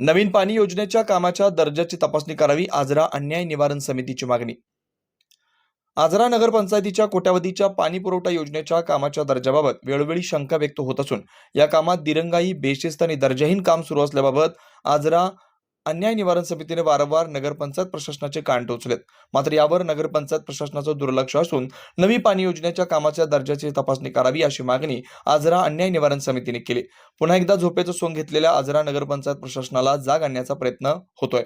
नवीन पाणी योजनेच्या कामाच्या दर्जाची तपासणी करावी आजरा अन्याय निवारण समितीची मागणी. आजरा नगरपंचायतीच्या कोट्यावधीच्या पाणी पुरवठा योजनेच्या कामाच्या दर्जाबाबत वेळोवेळी शंका व्यक्त होत असून या कामात दिरंगाई बेशिस्त आणि दर्जाहीन काम सुरू असल्याबाबत आजरा अन्याय निवारण समितीने वारंवार नगरपंचायत प्रशासनाचे कान टोचलेत. मात्र यावर नगरपंचायत प्रशासनाचं दुर्लक्ष असून नवी पाणी योजनेच्या कामाच्या दर्जाची तपासणी करावी अशी मागणी आजरा अन्याय निवारण समितीने केली. पुन्हा एकदा झोपेचं सोंग घेतलेल्या आजरा नगरपंचायत प्रशासनाला जाग आणण्याचा प्रयत्न होतोय.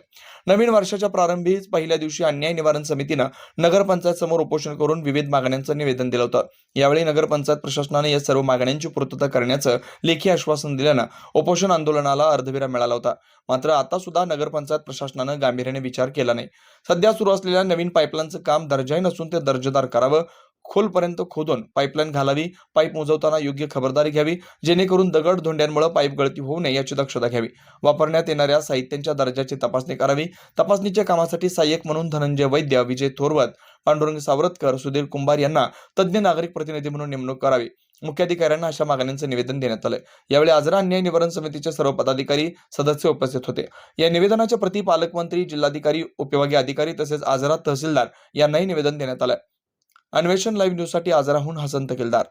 नवीन वर्षाच्या प्रारंभीच पहिल्या दिवशी अन्याय निवारण समितीनं नगरपंचायत समोर उपोषण करून विविध मागण्यांचं निवेदन दिलं होतं. यावेळी नगरपंचायत प्रशासनाने या सर्व मागण्यांची पूर्तता करण्याचं लेखी आश्वासन दिल्यानं उपोषण आंदोलनाला अर्धविराम मिळाला होता. मात्र आता सुद्धा नगरपंचायत प्रशासनानं गांभीर्याने विचार केला नाही. सध्या सुरू असलेल्या नवीन पाईपलाईनचं काम दर्जाही नसून ते दर्जेदार करावं खोलपर्यंत खोदून पाईपलाईन घालावी पाईप मोजवताना योग्य खबरदारी घ्यावी जेणेकरून दगड धोंड्यांमुळे पाईप गळती होऊ नये याची दक्षता घ्यावी. वापरण्यात येणाऱ्या साहित्यांच्या दर्जाची तपासणी करावी. तपासणीच्या कामासाठी सहाय्यक म्हणून धनंजय वैद्य विजय थोरवत पांडुरंग सावरतकर सुधीर कुंभार यांना तज्ज्ञ नागरिक प्रतिनिधी म्हणून नेमणूक करावी. मुख्याधिकाऱ्यांना अशा मागण्यांचं निवेदन देण्यात आलंय. यावेळी आजरा अन्याय निवारण समितीचे सर्व पदाधिकारी सदस्य उपस्थित होते. या निवेदनाच्या प्रति पालकमंत्री जिल्हाधिकारी उपविभागीय अधिकारी तसेच आजरा तहसीलदार यांनाही निवेदन देण्यात आलंय. अन्वेषण लाईव्ह न्यूजसाठी आजराहून हसन तकीलदार